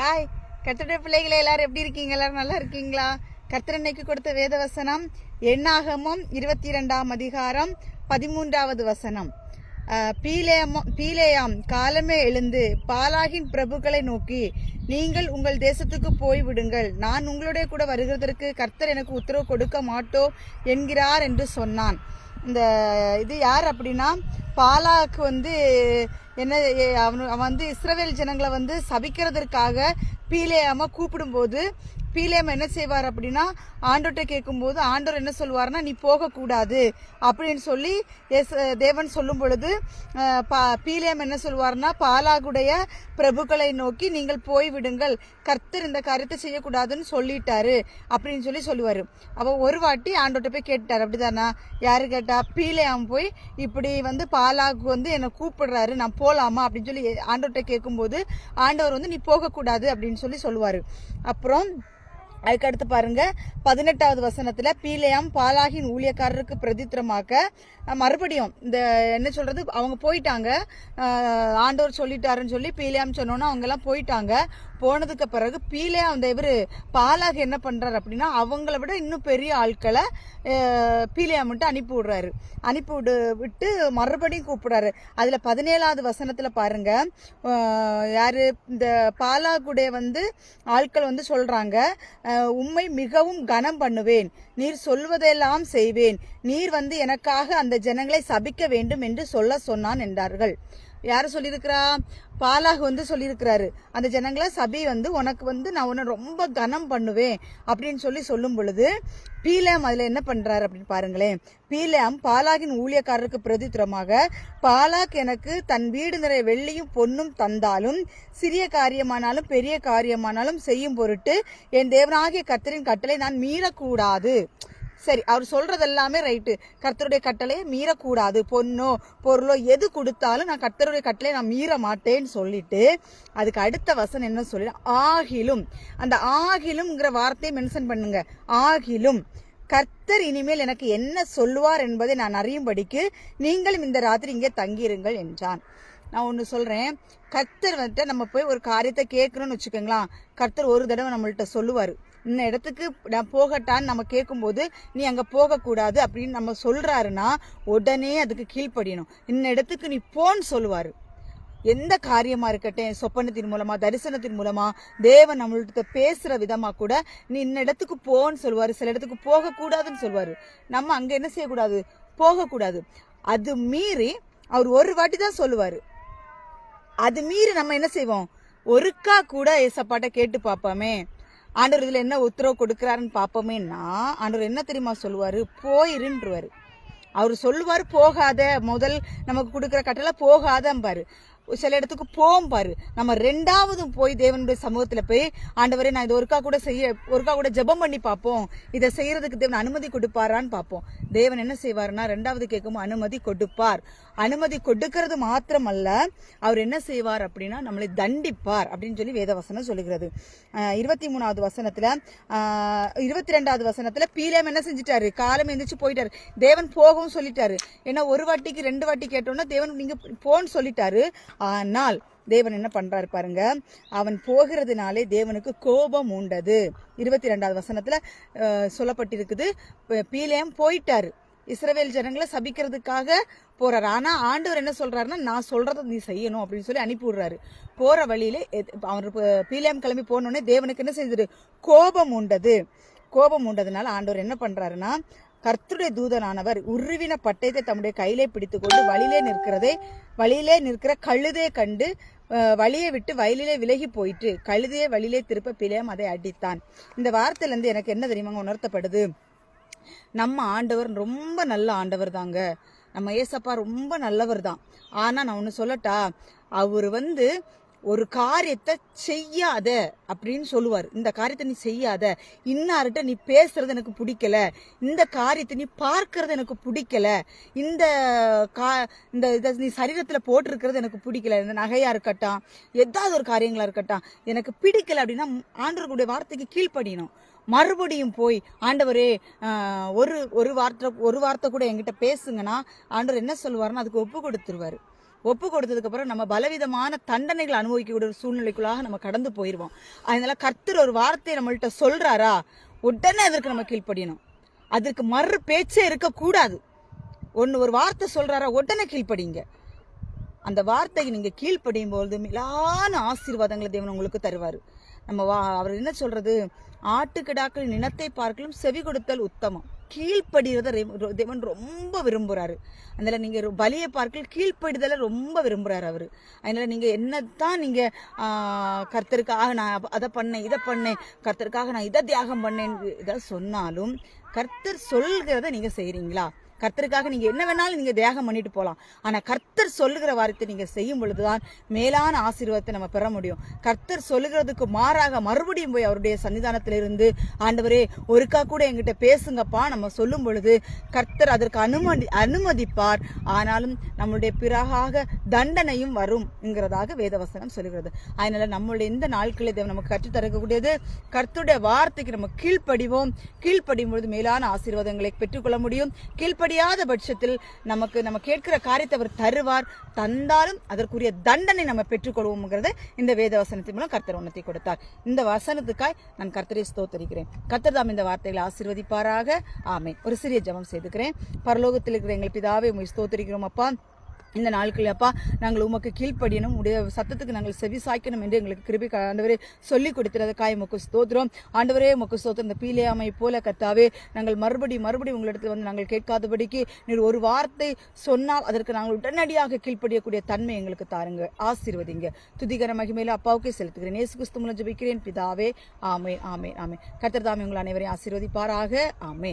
Hi கர்த்தருடைய பிள்ளைகளை எல்லாரும் எப்படி இருக்கீங்க? எல்லாரும் நல்லா இருக்கீங்களா? கர்த்தர் கொடுத்த வேத வசனம் எண்ணாகமும் இருபத்தி இரண்டாம் அதிகாரம் பதிமூன்றாவது வசனம். அஹ், பீலேயாம் காலமே எழுந்து பாலாகின் பிரபுக்களை நோக்கி நீங்கள் உங்கள் தேசத்துக்கு போய் விடுங்கள் நான் உங்களுடைய கூட வருகிறதற்கு கர்த்தர் எனக்கு உத்தரவு கொடுக்க மாட்டோ என்கிறார் என்று சொன்னான். இந்த இது யார் அப்படின்னா பாலாக்கு வந்து என்ன அவன் அவன் வந்து இஸ்ரவேல் ஜனங்களை வந்து சபிக்கிறதற்காக பீலேயாம கூப்பிடும்போது பீலேம் என்ன செய்வார் அப்படின்னா ஆண்டோட்ட கேட்கும்போது ஆண்டவர் என்ன சொல்வார்னா நீ போகக்கூடாது. அப்படின்னு சொல்லி எஸ் தேவன் சொல்லும் பொழுது பா- பீலேம் என்ன சொல்வார்னா பாலாகுடைய பிரபுக்களை நோக்கி நீங்கள் போய் விடுங்கள் கர்த்தர் இந்த காரியத்தை செய்யக்கூடாதுன்னு சொல்லிட்டாரு. அப்படின்னு சொல்லி சொல்லுவார். அப்போ ஒரு வாட்டி ஆண்டோட்ட போய் கேட்டார் அப்படிதானா? யாரு கேட்டா பீலேயாம் போய் இப்படி வந்து பாலாகு வந்து என்னை கூப்பிடுறாரு. நான் போகலாமா அப்படின்னு சொல்லி ஆண்டோட்ட கேட்கும்போது ஆண்டவர் வந்து நீ போகக்கூடாது. அப்படின்னு சொல்லி சொல்லுவார். அப்புறம் அதுக்கடுத்து பாருங்க பதினெட்டாவது வசனத்துல பீலையாம் பாலாகின் ஊழியக்காரருக்கு பிரதித்திரமாக்க மறுபடியும் இந்த என்ன சொல்றது அவங்க போயிட்டாங்க. ஆண்டவர் சொல்லிட்டாருன்னு சொல்லி பீலையாம் சொன்னோன்னா அவங்க எல்லாம் போயிட்டாங்க. போனதுக்கு பிறகு பீலையாம் அந்த இவர் பாலாக என்ன பண்றாரு அப்படின்னா அவங்கள விட இன்னும் பெரிய ஆட்களை அஹ், மட்டும் அனுப்பி விடுறாரு. அனுப்பி விடு விட்டு மறுபடியும் கூப்பிடுறாரு. அதுல பதினேழாவது வசனத்துல பாருங்க யாரு இந்த பாலாகுடைய வந்து ஆட்கள் வந்து சொல்றாங்க உம்மை மிகவும் கனம் பண்ணுவேன். நீர் சொல்வதெல்லாம் செய்வேன். நீர் வந்து எனக்காக அந்த ஜனங்களை சபிக்க வேண்டும் என்று சொல்ல சொன்னான் என்றார்கள். யார் சொல்லியிருக்கிறா? பாலாக வந்து சொல்லியிருக்கிறாரு. அந்த ஜனங்களை சபை வந்து உனக்கு வந்து நான் உன்னை ரொம்ப கனம் பண்ணுவேன் அப்படின்னு சொல்லி சொல்லும் பொழுது பீலேம் அதில் என்ன பண்ணுறாரு அப்படின்னு பாருங்களேன். பீலேம் பாலாகின் ஊழியக்காரருக்கு பிரதித்திரமாக பாலாக் எனக்கு தன் வீடு நிறைய வெள்ளியும் பொன்னும் தந்தாலும் சிறிய காரியமானாலும் பெரிய காரியமானாலும் செய்யும் பொருட்டு என் தேவனாகிய கத்தரின் கட்டளை நான் மீறக்கூடாது. சரி அவர் சொல்றது எல்லாமே ரைட்டு கர்த்தருடைய கட்டளையை மீறக்கூடாது. பொண்ணோ பொருளோ எது கொடுத்தாலும் நான் கர்த்தருடைய கட்டளையை நான் மீற மாட்டேன்னு சொல்லிட்டு அதுக்கு அடுத்த வசனம் என்ன சொல்லி ஆகிலும் அந்த ஆகிலும்ங்கிற வார்த்தையை மென்ஷன் பண்ணுங்க. ஆகிலும் கர்த்தர் இனிமேல் எனக்கு என்ன சொல்லுவார் என்பதை நான் அறியும்படிக்கு நீங்களும் இந்த ராத்திரி இங்கே தங்கியிருங்கள் என்றான். நான் ஒன்று சொல்கிறேன் கர்த்தர் வந்துட்டு நம்ம போய் ஒரு காரியத்தை கேட்கணும்னு வச்சுக்கோங்களேன் கர்த்தர் ஒரு தடவை நம்மள்கிட்ட சொல்லுவார். இந்த இடத்துக்கு நான் போகட்டான்னு நம்ம கேட்கும்போது நீ அங்கே போகக்கூடாது அப்படின்னு நம்ம சொல்கிறாருன்னா உடனே அதுக்கு கீழ்ப்படியணும். இந்த இடத்துக்கு நீ போன்னு சொல்லுவார். எந்த காரியமாக இருக்கட்டும் சொப்பனத்தின் மூலமாக தரிசனத்தின் மூலமாக தேவன் நம்மள்கிட்ட பேசுகிற விதமாக கூட நீ இந்த இடத்துக்கு போன்னு சொல்லுவார். சில இடத்துக்கு போகக்கூடாதுன்னு சொல்லுவார். நம்ம அங்கே என்ன செய்யக்கூடாது? போகக்கூடாது. அது மீறி அவர் ஒரு வாட்டி தான் சொல்லுவார். அது மீறி நம்ம என்ன செய்வோம்? ஒருக்கா கூட ஏசப்பாட்ட கேட்டு பார்ப்போமே. ஆண்டவர் இதில் என்ன உத்தரவு கொடுக்குறாருன்னு பார்ப்போமேன்னா ஆண்டவர் என்ன தெரியுமா சொல்லுவார்? போயிருன்றுவாரு. அவர் சொல்லுவார் போகாத முதல் நமக்கு கொடுக்குற கட்டளை போகாதம்பாரு. சில இடத்துக்கு போகும் பாரு நம்ம ரெண்டாவதும் போய் தேவனுடைய சமூகத்தில் போய் ஆண்டவரே நான் இது ஒருக்கா கூட செய்ய ஒருக்கா கூட ஜெபம் பண்ணி பார்ப்போம். இதை செய்யறதுக்கு தேவன் அனுமதி கொடுப்பாரான்னு பார்ப்போம். தேவன் என்ன செய்வாருன்னா ரெண்டாவது கேட்கும் அனுமதி கொடுப்பார். அனுமதி கொடுக்கிறது மாத்திரமல்ல. அவர் என்ன செய்வார் அப்படின்னா நம்மளை தண்டிப்பார் அப்படின்னு சொல்லி வேதவசனம் சொல்லுகிறது. இருபத்தி மூணாவது வசனத்துல இருபத்தி ரெண்டாவது வசனத்துல பீலேம் என்ன செஞ்சிட்டாரு? காலம் எந்திரிச்சு போயிட்டாரு. தேவன் போகவும் சொல்லிட்டாரு. ஏன்னா ஒரு வாட்டிக்கு ரெண்டு வாட்டி கேட்டோம்னா தேவன் நீங்க போன்னு சொல்லிட்டாரு. ஆனால் தேவன் என்ன பண்றாரு பாருங்க அவன் போகிறதுனாலே தேவனுக்கு கோபம் உண்டது. இருபத்தி ரெண்டாவது வசனத்துல சொல்லப்பட்டிருக்குது பீலேம் போயிட்டாரு. இஸ்ரவேல் ஜனங்களை சபிக்கிறதுக்காக போறாரு. ஆனா ஆண்டவர் என்ன சொல்றாருன்னா நான் சொல்றதை நீ செய்யணும் அப்படின்னு சொல்லி அனுப்பி விடுறாரு. போற வழியில அவர் ப- கிளம்பி போனோடனே தேவனுக்கு என்ன செய்தது? கோபம் உண்டது. கோபம் உண்டதுனால ஆண்டவர் என்ன பண்றாருன்னா கர்த்துடைய தூதனானவர் உருவின பட்டயத்தை தம்முடைய கையிலே பிடித்துக்கொண்டு வழியிலே நிற்கிறதே வழியிலே நிற்கிற கழுதே கண்டு வழியை விட்டு வயலிலே விலகி போயிட்டு கழுதையை வழியிலே திருப்ப பிழையம் அதை அடித்தான். இந்த வார்த்தையிலேருந்து எனக்கு என்ன தெரியுமாங்க? உணர்த்தப்படுது. நம்ம ஆண்டவர் ரொம்ப நல்ல ஆண்டவர் தாங்க நம்ம ஏசப்பா ரொம்ப நல்லவர் தான் ஆனா நான் ஒன்று சொல்லட்டா அவர் வந்து ஒரு காரியத்தை செய்யாத அப்படின்னு சொல்லுவார். இந்த காரியத்தை நீ செய்யாத. இன்னார்கிட்ட நீ பேசுறது எனக்கு பிடிக்கல. இந்த காரியத்தை நீ பார்க்கறது எனக்கு பிடிக்கல. இந்த கா இந்த இதை நீ சரீரத்தில் போட்டிருக்கிறது எனக்கு பிடிக்கல. இந்த நகையா இருக்கட்டும் ஏதாவது ஒரு காரியங்களா இருக்கட்டும் எனக்கு பிடிக்கல அப்படின்னா ஆண்டவர்களுடைய வார்த்தைக்கு கீழ்ப்படியணும். மறுபடியும் போய் ஆண்டவரே ஒரு ஒரு வார்த்தை ஒரு வார்த்தை கூட என்கிட்ட பேசுங்கன்னா ஆண்டவர் என்ன சொல்லுவாருன்னா அதுக்கு ஒப்பு கொடுத்துருவாரு. ஒப்பு கொடுத்ததுக்கு அப்புறம் நம்ம பலவிதமான தண்டனைகள் அனுபவிக்கக்கூடிய ஒரு சூழ்நிலைக்குள்ளாக நம்ம கடந்து போயிடுவோம் அதனால கர்த்தர் ஒரு வார்த்தையை நம்மள்கிட்ட சொல்றாரா உடனே அதற்கு நம்ம கீழ்ப்படியணும். அதற்கு மறு பேச்சே இருக்கக்கூடாது. ஒன்று ஒரு வார்த்தை சொல்றாரா உடனே கீழ்ப்படிங்க. அந்த வார்த்தைக்கு நீங்கள் கீழ்ப்படியும் பொழுது மிலான ஆசீர்வாதங்களை தேவன் உங்களுக்கு தருவார். நம்ம வா அவர் என்ன சொல்றது? ஆட்டுக்கிடாக்கள் நினத்தை பார்க்கலும் செவி கொடுத்தல் உத்தமம். கீழ்ப்படுகிறத ரெ- தேவன் ரொம்ப விரும்புகிறாரு அதனால் நீங்கள் பலியை பார்க்கல் கீழ்ப்படிதலை ரொம்ப விரும்புகிறாரு அவர். அதனால் நீங்கள் என்னத்தான் தான் நீங்கள் கர்த்தருக்காக நான் அதை பண்ணேன் இதை பண்ணேன் கர்த்தருக்காக நான் இதை தியாகம் பண்ணேன் இதை சொன்னாலும் கர்த்தர் சொல்கிறத நீங்கள் செய்கிறீங்களா கர்த்தருக்காக நீங்க என்ன வேணாலும் நீங்க தியாகம் பண்ணிட்டு போகலாம் ஆனா கர்த்தர் சொல்லுகிற வார்த்தை நீங்க செய்யும் பொழுதுதான் மேலான ஆசீர்வாதத்தை நம்ம பெற முடியும். கர்த்தர் சொல்லுகிறதுக்கு மாறாக மறுபடியும் போய் அவருடைய சன்னிதானத்துல இருந்து ஆண்டவரே ஒருக்கா கூட என்கிட்ட பேசுங்கப்பா நம்ம சொல்லும் பொழுது கர்த்தர் அதற்கு அனுமதி அனுமதிப்பார். ஆனாலும் நம்மளுடைய பிறகாக தண்டனையும் வரும் என்கிறதாக வேதவசனம் சொல்லுகிறது. அதனால நம்மளுடைய இந்த நாட்களில் தேவன் நமக்கு கற்றுத்தரக்கூடியது கர்த்தருடைய வார்த்தைக்கு நம்ம கீழ்ப்படிவோம். கீழ்ப்படியும் பொழுது மேலான ஆசீர்வாதங்களை பெற்றுக்கொள்ள முடியும். முடியாத பட்சத்தில் நமக்கு நம்ம கேட்கிற காரியத்தை அவர் தருவார் தந்தாலும் அதற்குரிய தண்டனை நம்ம பெற்றுக்கொள்வோம்ங்கிறத இந்த வேத வசனத்தின் மூலம் கர்த்தர் உன்னத்தை கொடுத்தார். இந்த வசனத்துக்காய் நான் கர்த்தரை ஸ்தோத்தரிக்கிறேன். கர்த்தர் தாம் இந்த வார்த்தைகளை ஆசீர்வதிப்பாராக. ஆமே ஒரு சிறிய ஜெபம் செய்துக்கிறேன். பரலோகத்தில் இருக்கிற எங்கள் பிதாவை உண்மை ஸ்தோத்தரிக்கிறோம் அப்பா. இந்த நாட்களில் அப்பா நாங்கள் உமக்கு கீழ்ப்படியணும். உடைய சத்தத்துக்கு நாங்கள் செவி சாய்க்கணும் என்று எங்களுக்கு கிருபி ஆண்டவரே சொல்லி கொடுத்துறதுக்காய் உமக்கு ஸ்தோத்திரம். ஆண்டவரே உமக்கு ஸ்தோத்திரம். இந்த பீலையாமை போல கத்தாவே நாங்கள் மறுபடி மறுபடி உங்களிடத்தில் வந்து நாங்கள் கேட்காதபடிக்கு நீர் ஒரு வார்த்தை சொன்னால் அதற்கு நாங்கள் உடனடியாக கீழ்ப்படியக்கூடிய தன்மை எங்களுக்கு தாருங்க. ஆசீர்வதிங்க. துதிகர மகிமையில அப்பாவுக்கே செலுத்துகிறேன். நேசு கிறிஸ்து மூலம் ஜபிக்கிறேன். பிதாவே ஆமே ஆமே ஆமே. கர்த்தர் தாமே உங்கள் அனைவரையும் ஆசீர்வதிப்பாராக. ஆமே